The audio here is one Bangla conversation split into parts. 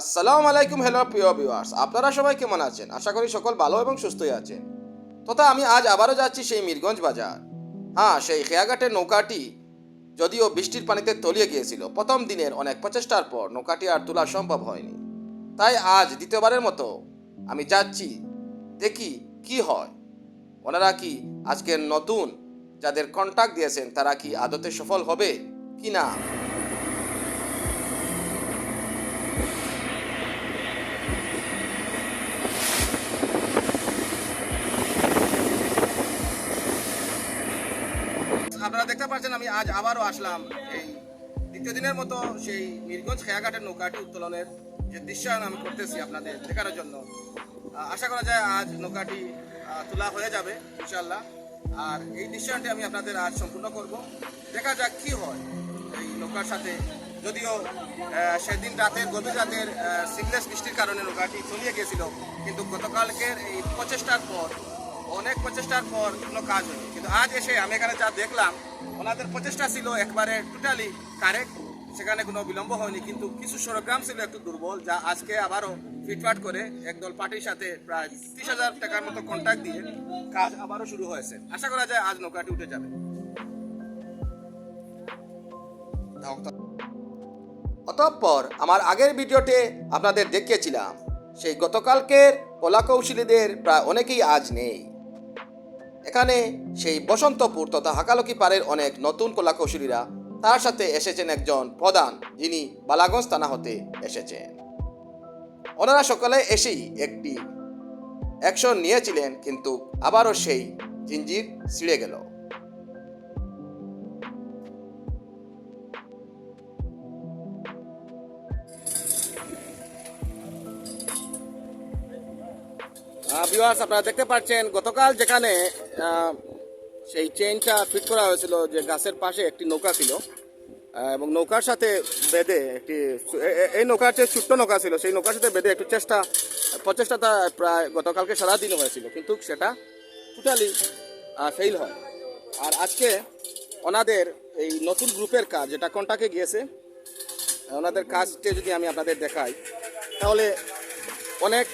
আসসালামু আলাইকুম, হ্যালো প্রিয় ভিউয়ার্স আপনারা সবাই কেমন আছেন? আশা করি সকল ভালো এবং সুস্থই আছেন। তথা আমি আজ আবারও যাচ্ছি সেই মিরগঞ্জ বাজার। হ্যাঁ সেই খেয়াঘাটের নৌকাটি যদিও বৃষ্টির পানিতে তলিয়ে গিয়েছিল, প্রথম দিনের অনেক প্রচেষ্টার পর নৌকাটি আর তোলা সম্ভব হয়নি। তাই আজ দ্বিতীয়বারের মতো আমি যাচ্ছি, দেখি কি হয়। ওনারা কি আজকের নতুন যাদের কন্ট্যাক্ট দিয়েছেন, তারা কি আদতে সফল হবে কি না আপনারা দেখতে পাচ্ছেন, আমি আজ আবারও আসলাম এই দ্বিতীয় দিনের মতো সেই মিরগঞ্জ খেয়াঘাটের নৌকাটি উত্তোলনের যে দৃশ্যায়ন আমি করতেছি আপনাদের দেখানোর জন্য। আশা করা যায় আজ নৌকাটি তোলা হয়ে যাবে ইনশাল্লাহ আর এই দৃশ্যায়নটি আমি আপনাদের আজ সম্পূর্ণ করব। দেখা যাক কি হয় এই নৌকার সাথে। যদিও সেদিন রাতের গভীর রাতের সিগলেস বৃষ্টির কারণে নৌকাটি তলিয়ে গেছিল কিন্তু গতকালকের এই প্রচেষ্টার পর অনেক প্রচেষ্টার পর কোনো কাজ হয়নি। কিন্তু আজ এসে আমি এখানে যা দেখলাম, ওনাদের প্রচেষ্টা ছিল একবারে টোটালি কারেক্ট সেখানে কোনো বিলম্ব হয়নি, কিন্তু কিছু সরগ্রাম ছিল একটু দুর্বল, যা আজকে আবারও ফিটফাট করে একদল পার্টির সাথে প্রায় ত্রিশ হাজার টাকার মতো কন্ট্যাক্ট দিয়ে কাজ আবারও শুরু হয়েছে। আশা করা যায় আজ নৌকাটি উঠে যাবে। অতঃপর আমার আগের ভিডিওতে আপনাদের দেখিয়েছিলাম, সেই গতকালকের কলাকৌশলীদের প্রায় অনেকেই আজ নেই। এখানে সেই বসন্তপুর তথা হাকালকি পাড়ের অনেক নতুন কলাকৌশলীরা তার সাথে এসেছেন একজন প্রধান, যিনি বালাগঞ্জ থানা হতে এসেছেন। ওনারা সকালে এসেই একটি অ্যাকশন নিয়েছিলেন, কিন্তু আবারও সেই জিঞ্জির ছিঁড়ে গেল। ভিউয়ার্স আপনারা দেখতে পাচ্ছেন, গতকাল যেখানে সেই চেইনটা ফিট করা হয়েছিল যে গাছের পাশে একটি নৌকা ছিল এবং নৌকার সাথে বেঁধে একটি এই নৌকার যে ছোট্ট নৌকা ছিল, সেই নৌকার সাথে বেঁধে একটু চেষ্টা, প্রচেষ্টাটা প্রায় গতকালকে সারাদিন হয়েছিল, কিন্তু সেটা টোটালি ফেল হয়। আর আজকে ওনাদের এই নতুন গ্রুপের কাজ, যেটা কন্টাকে গিয়েছে, ওনাদের কাজটি যদি আমি আপনাদের দেখাই, তাহলে অনেক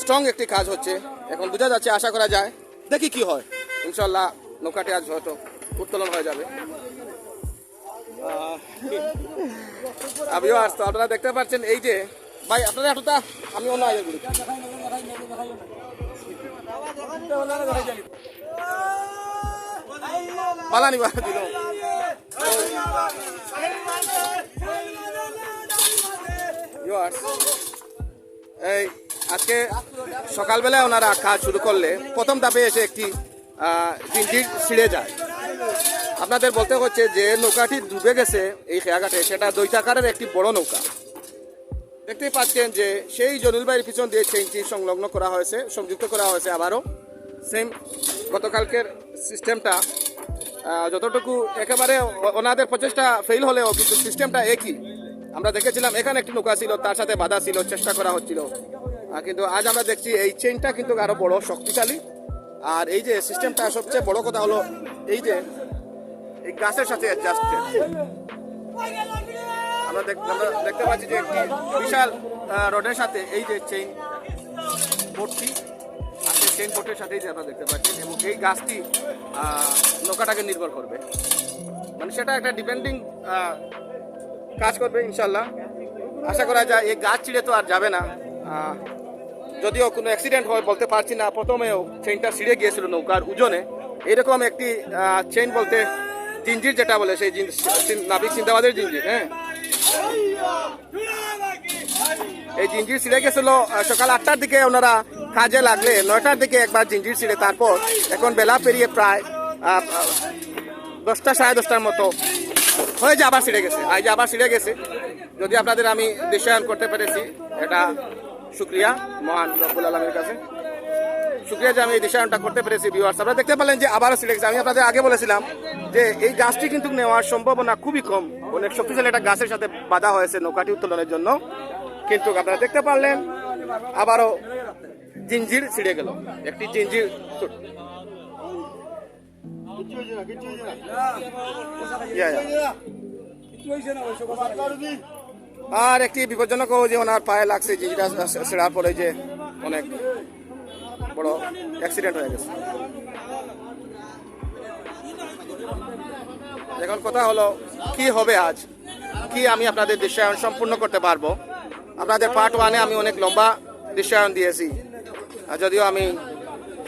স্ট্রং একটি কাজ হচ্ছে। এখন বোঝা যাচ্ছে, আশা করা যায়। দেখি কি হয়। ইনশাল্লাহ নৌকাটি আজ হয়তো উত্তোলন হয়ে যাবে। আমিও আসতো আপনারা দেখতে পাচ্ছেন, এই যে, ভাই, আপনারা এতটা আমি অন্য আগে করি। পালানি বা দিল। এই আজকে সকালবেলায় ওনারা কাজ শুরু করলে প্রথম ধাপে এসে একটি জিঞ্জির ছিঁড়ে যায়। আপনাদের বলতে হচ্ছে যে নৌকাটি ডুবে গেছে এই খেয়াঘাটে, সেটা দৈতাকারের একটি বড় নৌকা। দেখতেই পাচ্ছেন যে সেই জনুলবাইয়ের পিছন দিয়ে চেইনটি সংলগ্ন করা হয়েছে, সংযুক্ত করা হয়েছে আবারও। সেম গতকালকের সিস্টেমটা যতটুকু একেবারে ওনাদের প্রচেষ্টা ফেল হলেও কিন্তু সিস্টেমটা একই। আমরা দেখেছিলাম এখানে একটি নৌকা ছিল, তার সাথে বাধা ছিল, চেষ্টা করা হচ্ছিল। কিন্তু আজ আমরা দেখছি এই চেইনটা কিন্তু আরও বড়, শক্তিশালী। আর এই যে সিস্টেমটা সবচেয়ে বড় কথা হলো এই যে এই গাছের সাথে অ্যাডজাস্টেড আমরা আমরা দেখতে পাচ্ছি যে একটি বিশাল রডের সাথে এই যে চেইন আর সেই চেইন বোটের সাথেই যে আপনারা দেখতে পাচ্ছেন এবং এই গাছটি নৌকাটাকে নির্ভর করবে। মানে সেটা একটা ডিপেন্ডিং কাজ করবে ইনশাল্লাহ। আশা করা যায় এই গাছ ছিঁড়ে তো আর যাবে না। যদিও কোনো অ্যাক্সিডেন্ট হয় বলতে পারছি না, প্রথমেও চেইনটা ছিঁড়ে গিয়েছিল নৌকার ওজনে এরকম একটি চেইন বলতে জিঞ্জির যেটা বলে সেই নাবিক চিন্তাবাদের জিঞ্জির হ্যাঁ? এই জিঞ্জির ছিঁড়ে গেছিল সকাল আটটার দিকে ওনারা কাজে লাগলে নয়টার দিকে একবার জিঞ্জির ছিঁড়ে তারপর এখন বেলা পেরিয়ে প্রায় দশটা সাড়ে দশটার মতো হয়ে যে আবার ছিঁড়ে গেছে। আজ আবার ছিঁড়ে গেছে। যদি আপনাদের আমি দৃশ্যায়ন করতে পেরেছি, এটা শুক্রিয়া মহান রব্বুল আলমীর কাছে। শুক্রিয়া যে আমি এই দৃশ্যায়নটা করতে পেরেছি ভিউয়ার্স আপনারা দেখতে পেলেন যে আবারও গেছে আমি আপনাদের আগে বলেছিলাম যে এই গাছটি কিন্তু নেওয়ার সম্ভাবনা খুবই কম। অনেক শক্তিশালী একটা গাছের সাথে বাধা হয়েছে নৌকাটি উত্তোলনের জন্য। কিন্তু আপনারা দেখতে পারলেন আবারও জিঞ্জির ছিঁড়ে গেল। একটি জিঞ্জির ইয়া, ইয়া। আর একটি বিপজ্জনক যে ওনার পায়ে লাগছে যেটা সেড়া পড়ে যে অনেক বড় অ্যাক্সিডেন্ট হয়ে গেছে। এখন কথা হলো, কি হবে আজ? কি আমি আপনাদের দৃশ্যায়ন সম্পূর্ণ করতে পারব? আপনাদের পার্ট ওয়ানে আমি অনেক লম্বা দৃশ্যায়ন দিয়েছি যদিও আমি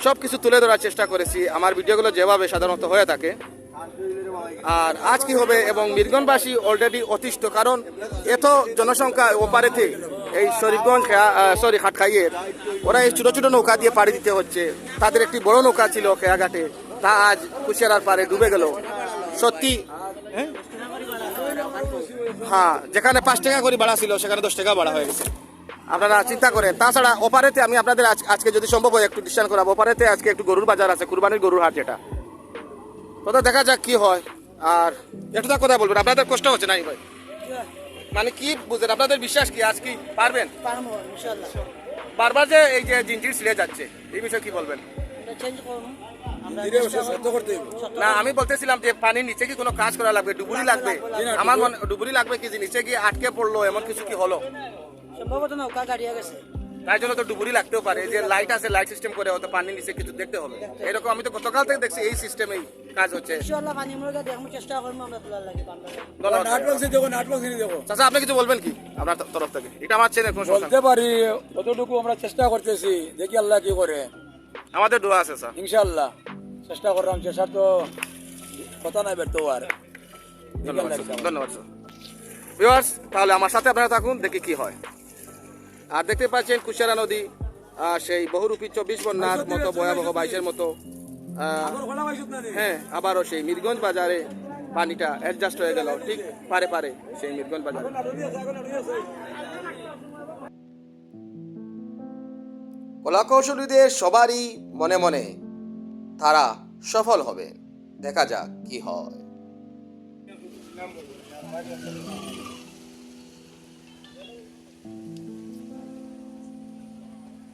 সব কিছু তুলে ধরার চেষ্টা করেছি, আমার ভিডিওগুলো যেভাবে সাধারণত হয়ে থাকে আর আজ কি হবে এবং মিরগনবাসী অলরেডি অতিষ্ঠ, কারণ এত জনসংখ্যা ওপারেতে এই শরীফগঞ্জ সরি খাটখাইয়ের, ওরা এই ছোটো ছোটো নৌকা দিয়ে পাড়ি দিতে হচ্ছে। তাদের একটি বড় নৌকা ছিল খেয়াঘাটে, তা আজ কুশিয়ারার পারে ডুবে গেল। সত্যি? হ্যাঁ যেখানে পাঁচ টাকা করে ভাড়া ছিল, সেখানে দশ টাকা ভাড়া হয়ে গেছে। আপনারা চিন্তা করেন, তাছাড়া ওপারেতে আমি আপনাদের আজ- আজকে যদি সম্ভব হয়, একটু ডিসকান করাবো। ওপারেতে আজকে একটু গরুর বাজার আছে, কুরবানির গরুর হাট যেটা। কথা দেখা যাক কি হয়। আর একটু কথা বলবেন আপনাদের কষ্ট হচ্ছে নাই ভাই? মানে কি বুঝলেন আপনাদের বিশ্বাস কি? আজ কি পারবেন? বারবার যে এই যে জিনটির ছিঁড়ে যাচ্ছে এই বিষয়ে কি বলবেন? এটা চেঞ্জ করুন আমরা না আমি বলতেছিলাম যে পানির নিচে কি কোনো কাজ করা লাগবে? ডুবুরি লাগবে? আমার মনে ডুবুরি লাগবে কি যে নিচে গিয়ে আটকে পড়ল এমন কিছু কি হলো? সম্ভবত নৌকা গাড়িয়া গেছে। তাই জন্য তো ডুবুরি লাগতেও পারে। যে লাইট আছে লাইট সিস্টেম করে হয়তো পানির নিচে কিছু দেখতে হবে। এরকম আমি তো গতকাল থেকে দেখছি এই সিস্টেমেই কাজ হচ্ছে। পানি চাচা আপনি কিছু বলবেন কি? আপনার তরফ থেকে। এটা আমার চ্যানেল কোনো বলতে পারি কতটুকু আমরা চেষ্টা করতেছি দেখি আল্লাহ কি করে। আমাদের দোয়া আছে স্যার। ইনশাআল্লাহ চেষ্টা করলাম চেষ্টা তো কথা নাই ব্যর্থ আর ধন্যবাদ আল্লাহ স্যার। ধন্যবাদ স্যার। ভিউয়ার্স তাহলে আমার সাথে আপনারা থাকুন দেখি কি হয়। আর দেখতে পাচ্ছেন কুশিয়ারা নদী আহ, সেই বহুরূপী চব্বিশ বন্যার মতো ভয়াবহ বাইশের মতো? হ্যাঁ আবারও সেই মিরগঞ্জ বাজারে পানিটা অ্যাডজাস্ট হয়ে গেল ঠিক পারে পারে সেই মিরগঞ্জ বাজারে। কলাকৌশলীদের সবারই মনে মনে তারা সফল হবে দেখা যাক কি হয়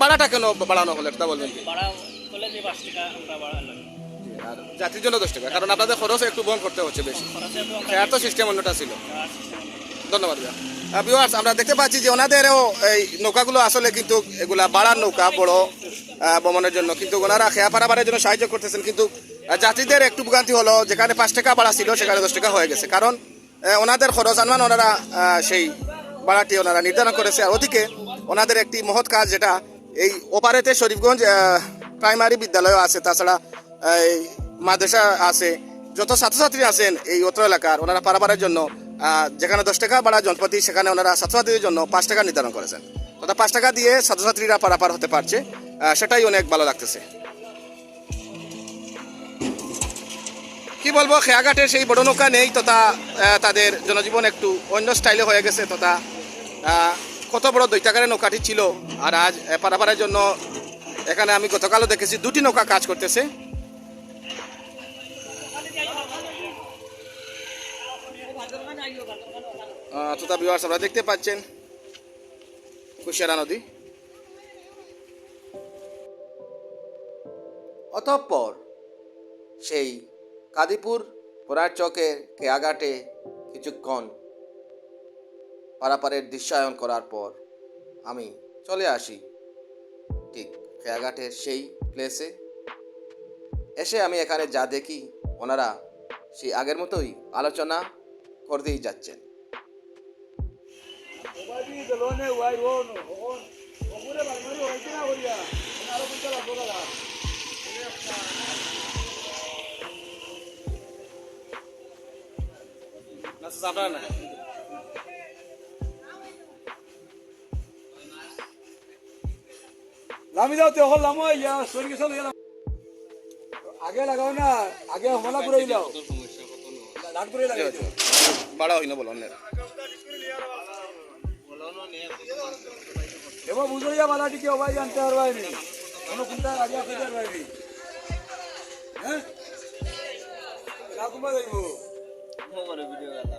ভাড়াটা কেন বাড়ানো হলো একটা বলবেন কি? আর যাত্রীর জন্য দশ টাকা কারণ আপনাদের খরচ একটু বহন করতে হচ্ছে বেশি। খরচে তো আমরা খেয়ার তো সিস্টেম অন্যটা ছিল। ধন্যবাদ ভিউয়ার্স আমরা দেখতে পাচ্ছি যে ওনাদেরও এই নৌকাগুলো আসলে কিন্তু এগুলা বাড়ার নৌকা বড় ভ্রমণের জন্য। কিন্তু ওনারা খেয়া পারাবারের জন্য সাহায্য করতেছেন। কিন্তু যাত্রীদের একটু ভোগান্তি হলো যেখানে পাঁচ টাকা বাড়া ছিল সেখানে দশ টাকা হয়ে গেছে। কারণ ওনাদের খরচ আনমান ওনারা সেই ভাড়াটি ওনারা নির্ধারণ করেছে। আর ওদিকে ওনাদের একটি মহৎ কাজ যেটা এই ওপারেতে শরীফগঞ্জ প্রাইমারি বিদ্যালয় আছে, তাছাড়া এই মাদ্রাসা আছে, যত ছাত্রছাত্রী আছেন এই অত্র এলাকার, ওনারা পারাবারের জন্য যেখানে দশ টাকা ভাড়া জনপতি, সেখানে ওনারা ছাত্রছাত্রীদের জন্য পাঁচ টাকা নির্ধারণ করেছেন। অর্থাৎ পাঁচ টাকা দিয়ে ছাত্রছাত্রীরা পারাপার হতে পারছে সেটাই অনেক ভালো লাগতেছে। কি বলব খেয়াঘাটের সেই বড় নৌকা নেই, তথা তাদের জনজীবন একটু অন্য স্টাইলে হয়ে গেছে, তথা কত বড় দৈত্যাকারের নৌকাটি ছিল, আর আজ পারাপারের জন্য এখানে আমি গতকালও দেখেছি দুটি নৌকা কাজ করতেছে। আপনারা দেখতে পাচ্ছেন কুশিয়ারা নদী। অতঃপর সেই কাদিপুর পোড়ার চকের কেয়াঘাটে কিছুক্ষণ পারাপারের দৃশ্যায়ন করার পর আমি চলে আসি ঠিক কেয়াঘাটের সেই প্লেসে এসে আমি এখানে যা দেখি, ওনারা সেই আগের মতোই আলোচনা করতেই যাচ্ছেন। আপনারা না। লামি যাও তে হল লামো ইয়া সরি গেছল ইয়া আগে লাগাও না আগে হলা করে দিলাও লাট করে লাগাও বাড়া হই না বলো নে এবা বুঝলিয়া বালাটি কে ভাই জানতে আর ভাই কোন কোনটা আগে কইতে আর ভাই হ্যাঁ? লাগু মা ভিডিও গালা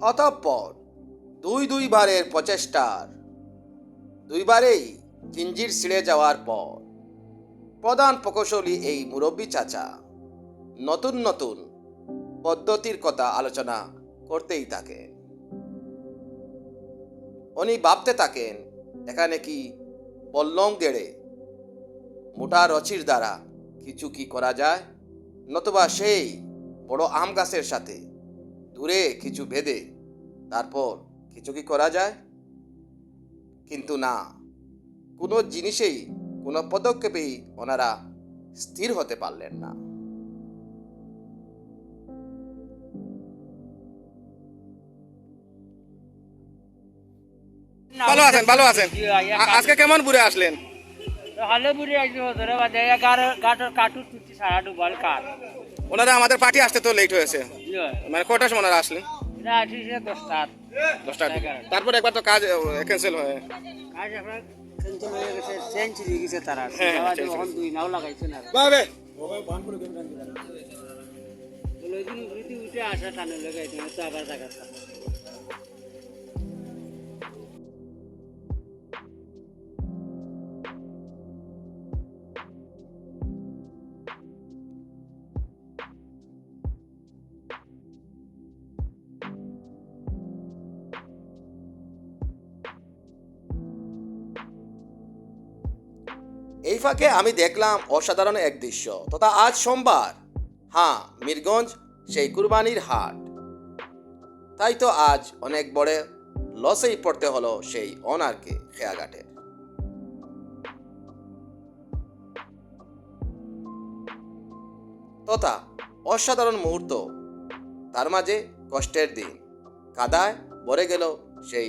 অতঃপর দুই দুইবারের প্রচেষ্টার, দুইবারেই জিঞ্জির ছিঁড়ে যাওয়ার পর প্রধান প্রকৌশলী এই মুরব্বী চাচা নতুন নতুন পদ্ধতির কথা আলোচনা করতেই থাকেন উনি ভাবতে থাকেন, এখানে কি পল্লং গেড়ে মোটা রচির দ্বারা কিছু কি করা যায়? নতুবা সেই বড় আম গাছের সাথে দূরে কিছু ভেদে তারপর কিছু কি করা যায়? কিন্তু না, কোনো জিনিসেই, কোনো পদক্ষেপেই ওনারা স্থির হতে পারলেন না। ভালো আছেন ভালো আছেন। আজকে কেমন ঘুরে আসলেন? হালে বুড়ি ধরে বাজে গাটর কাটু তুটি সারা ডুবাল কাট ওনারা আমাদের পার্টি আসতে তো লেট হয়েছে। ইয়ে। মানে কটার সময় ওনারা আসলেন? দশটার। দিকে। তারপর একবার তো কাজ ক্যান্সেল হয়। কাজ আপনার সেঞ্চুরি হয়ে গেছে গেছে তারা। হ্যাঁ, আবার century। যখন দুই নাও লাগাইছে না। বাবে ওই বান করে দেন ওই দিন উঠে উঠে আসা টানে লাগাইছে তো আবার জায়গা ফাঁকে আমি দেখলাম অসাধারণ এক দৃশ্য। তথা আজ সোমবার। হ্যাঁ মিরগঞ্জ, সেই কুরবানির হাট। তাই তো আজ অনেক বড় লসেই পড়তে হলো সেই অনারকে খেয়াঘাটের তথা অসাধারণ মুহূর্ত, তার মাঝে কষ্টের দিন। কাদায় ভরে গেল সেই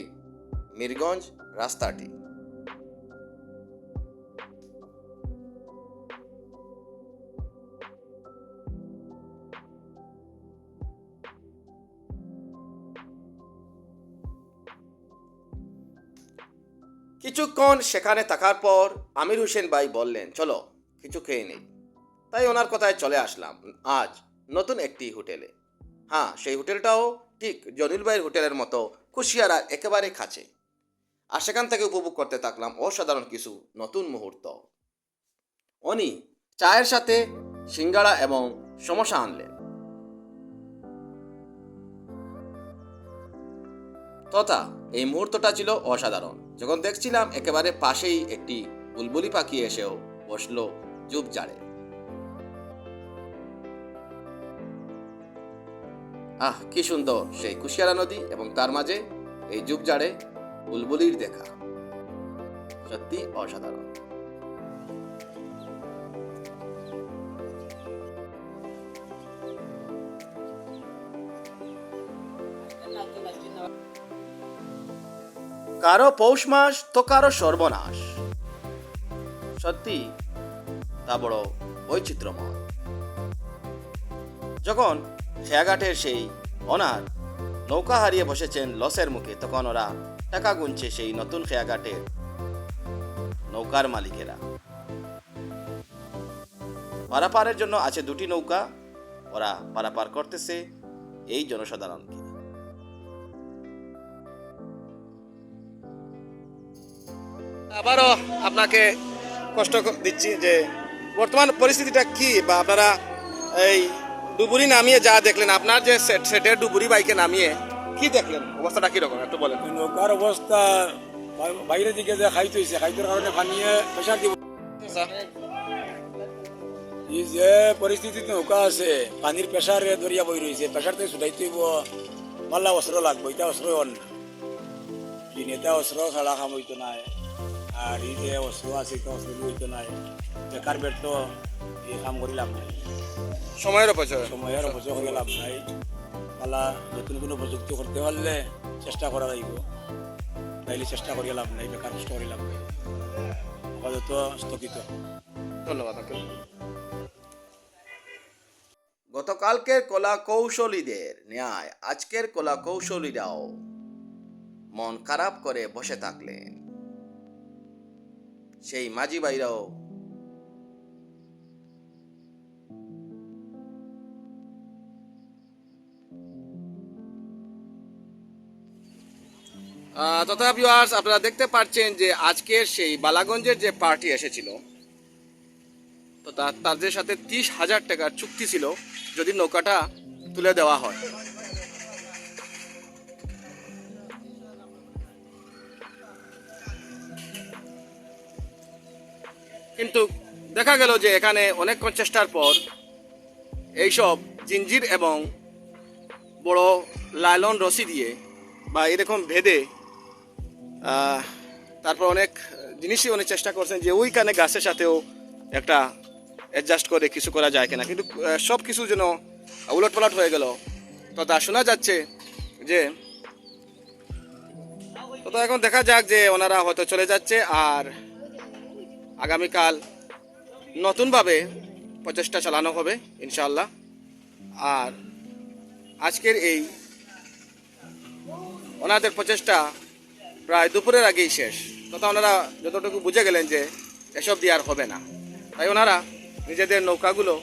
মিরগঞ্জ রাস্তাটি। কিছুক্ষণ সেখানে থাকার পর আমির হোসেন ভাই বললেন, চলো, কিছু খেয়ে নেই। তাই ওনার কথায় চলে আসলাম, আজ নতুন একটি হোটেলে। হ্যাঁ সেই হোটেলটাও ঠিক জনিল ভাইয়ের হোটেলের মতো কুশিয়ারার একেবারে কাছে। আর সেখান থেকে উপভোগ করতে থাকলাম অসাধারণ কিছু নতুন মুহূর্ত। উনি চায়ের সাথে সিঙ্গাড়া এবং সমোসা আনলেন। তথা এই মুহূর্তটা ছিল অসাধারণ। যখন দেখছিলাম একেবারে পাশেই একটি বুলবুলি পাখি এসেও বসল জুপ জাড়ে আহ, কি সুন্দর সেই কুশিয়ারা নদী এবং তার মাঝে এই জুপ জাড়ে বুলবুলির দেখা। সত্যি অসাধারণ। কারও পৌষ মাস, তো কারও সর্বনাশ। সত্যি, তা বড় বৈচিত্র্যময়। যখন খেয়াঘাটের সেই অনার নৌকা হারিয়ে বসেছেন লসের মুখে, তখন ওরা টাকা গুনছে সেই নতুন খেয়াঘাটের নৌকার মালিকেরা। পারাপারের জন্য আছে দুটি নৌকা, ওরা পারাপার করতেছে, এই জনসাধারণকে। আবারও আপনাকে কষ্ট দিচ্ছি যে বর্তমান পরিস্থিতিটা কি বা আপনারা এই ডুবুরি নামিয়ে যা দেখলেন আপনার যে সেট সেটের ডুবুরি বাইকে নামিয়ে কি দেখলেন? অবস্থাটা কীরকম? একটু বলেন। নৌকার অবস্থা বা- বাইরের দিকে যে খাইতে হয়েছে খাইতের কারণে পানিয়ে প্রেশার দিব। এই যে পরিস্থিতি নৌকা আছে পানির প্রেশারে দরিয়া বই রয়েছে প্রেশার থেকে ছুটাইতে হইব পাল্লা অস্ত্র লাগবো এটা অস্ত্র না কিন এটা অস্ত্র ছাড়া কাম হইতো নাই আর এই যে অস্ত্র আছে এটা অস্ত্র দিয়ে হইতো নাই। বেকার বের তো এই কাম করি লাভ নাই। সময়ের অপচয়। সময়ের অপচয় করে লাভ নাই। পালা নতুন কোনো প্রযুক্তি করতে পারলে চেষ্টা করা যাইব। তাইলে চেষ্টা করিয়া লাভ নাই বেকার কষ্ট করে লাভ নাই। আপাতত স্থগিত। ধন্যবাদ গতকালকের কলা কৌশলীদের ন্যায় আজকের কলা কৌশলীরাও মন খারাপ করে বসে থাকলেন। সেই মাঝি ভাইরাও তথা ভিউয়ার্স আপনারা দেখতে পাচ্ছেন যে আজকের সেই বালাগঞ্জের যে পার্টি এসেছিল তো তাদের সাথে তিরিশ হাজার টাকার চুক্তি ছিল, যদি নৌকাটা তুলে দেওয়া হয়। কিন্তু দেখা গেল যে এখানে অনেকক্ষণ চেষ্টার পর এইসব জিঞ্জির এবং বড় লাইলন রশি দিয়ে বা এরকম ভেদে তারপর অনেক জিনিসই অনেক চেষ্টা করছেন যে ওইখানে গাছের সাথেও একটা অ্যাডজাস্ট করে কিছু করা যায় কিনা। কিন্তু সব কিছু যেন উলট পালট হয়ে গেল তো তা শোনা যাচ্ছে যে তো এখন দেখা যাক যে ওনারা হয়তো চলে যাচ্ছে আর আগামীকাল নতুনভাবে প্রচেষ্টা চালানো হবে ইনশাল্লাহ আর আজকের এই ওনাদের প্রচেষ্টা প্রায় দুপুরের আগেই শেষ। তথা ওনারা যতটুকু বুঝে গেলেন যে এসব দিয়ে আর হবে না। তাই ওনারা নিজেদের নৌকাগুলো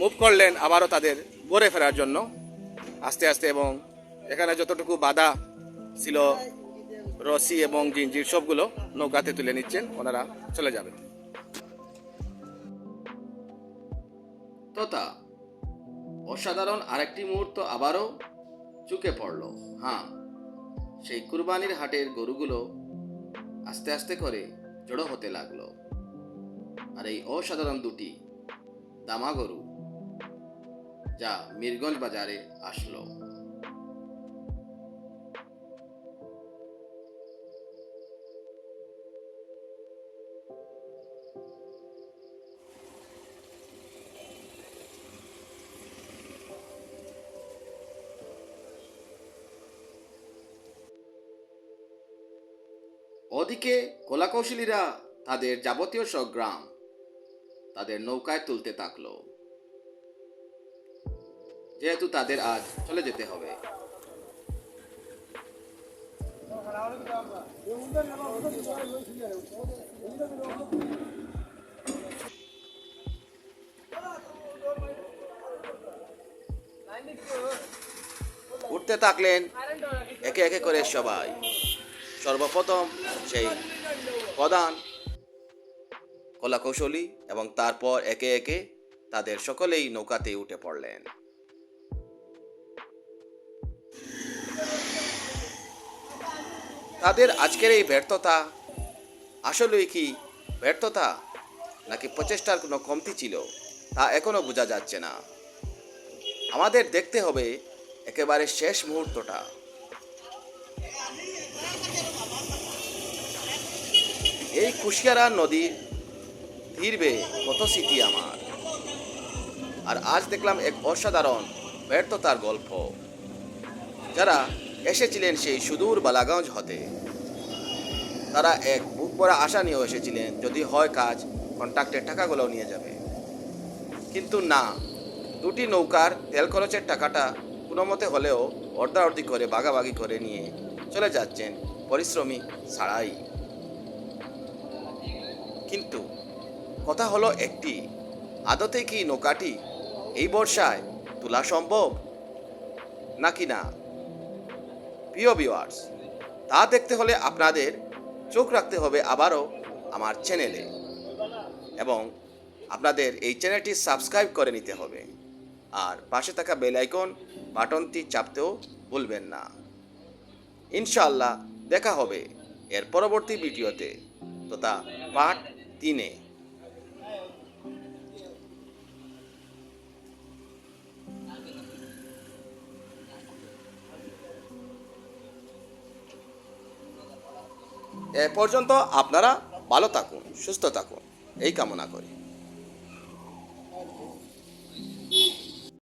মুভ করলেন আবারও তাদের গড়ে ফেরার জন্য। আস্তে আস্তে এবং এখানে যতটুকু বাধা ছিল রশি এবং জিঞ্জির সবগুলো নৌকাতে তুলে নিচ্ছেন। ওনারা চলে যাবেন। তথা, অসাধারণ আরেকটি মুহূর্ত আবারও চুকে পড়ল। হ্যাঁ সেই কুরবানির হাটের গরুগুলো আস্তে আস্তে করে জড়ো হতে লাগল। আর এই অসাধারণ দুটি দামা গরু যা মিরগঞ্জ বাজারে আসলো। ওদিকে কলাকৌশলীরা তাদের যাবতীয় সব গ্রাম তাদের নৌকায় তুলতে থাকল। যেহেতু তাদের আজ চলে যেতে হবে। উঠতে থাকলেন একে একে করে সবাই। সর্বপ্রথম সেই প্রধান কলাকৌশলী এবং তারপর একে একে তাদের সকলেই নৌকাতে উঠে পড়লেন। তাদের আজকের এই ব্যর্থতা আসলেই কি ব্যর্থতা নাকি প্রচেষ্টার কোনো কমতি ছিল তা এখনও বোঝা যাচ্ছে না। আমাদের দেখতে হবে একেবারে শেষ মুহূর্তটা। এই কুশিয়ারা নদীর ধীরবে কত স্মৃতি আমার। আর আজ দেখলাম এক অসাধারণ ব্যর্থতার গল্প। যারা এসেছিলেন সেই সুদূর বালাগঞ্জ হতে। তারা এক বুক ভরা আশা নিয়েও এসেছিলেন, যদি হয় কাজ, কন্ট্রাক্টের টাকাগুলো নিয়ে যাবে। কিন্তু না, দুটি নৌকার তেল খরচের টাকাটা কোনো মতে হলেও অর্ধাঅর্ধি করে বাগাবাগি করে নিয়ে চলে যাচ্ছেন পরিশ্রমী ছাড়াই কিন্তু কথা হলো একটি। আদতে কি নৌকাটি এই বর্ষায় তোলা সম্ভব? নাকি না? প্রিয় ভিওয়ার্স তা দেখতে হলে আপনাদের চোখ রাখতে হবে আবারও আমার চ্যানেলে এবং আপনাদের এই চ্যানেলটি সাবস্ক্রাইব করে নিতে হবে। আর পাশে থাকা বেল আইকন বাটনটি চাপতেও ভুলবেন না। ইনশাআল্লাহ দেখা হবে এর পরবর্তী ভিডিওতে তথা পার্ট দিনে। এ পর্যন্ত আপনারা ভালো থাকুন সুস্থ থাকুন। এই কামনা করি।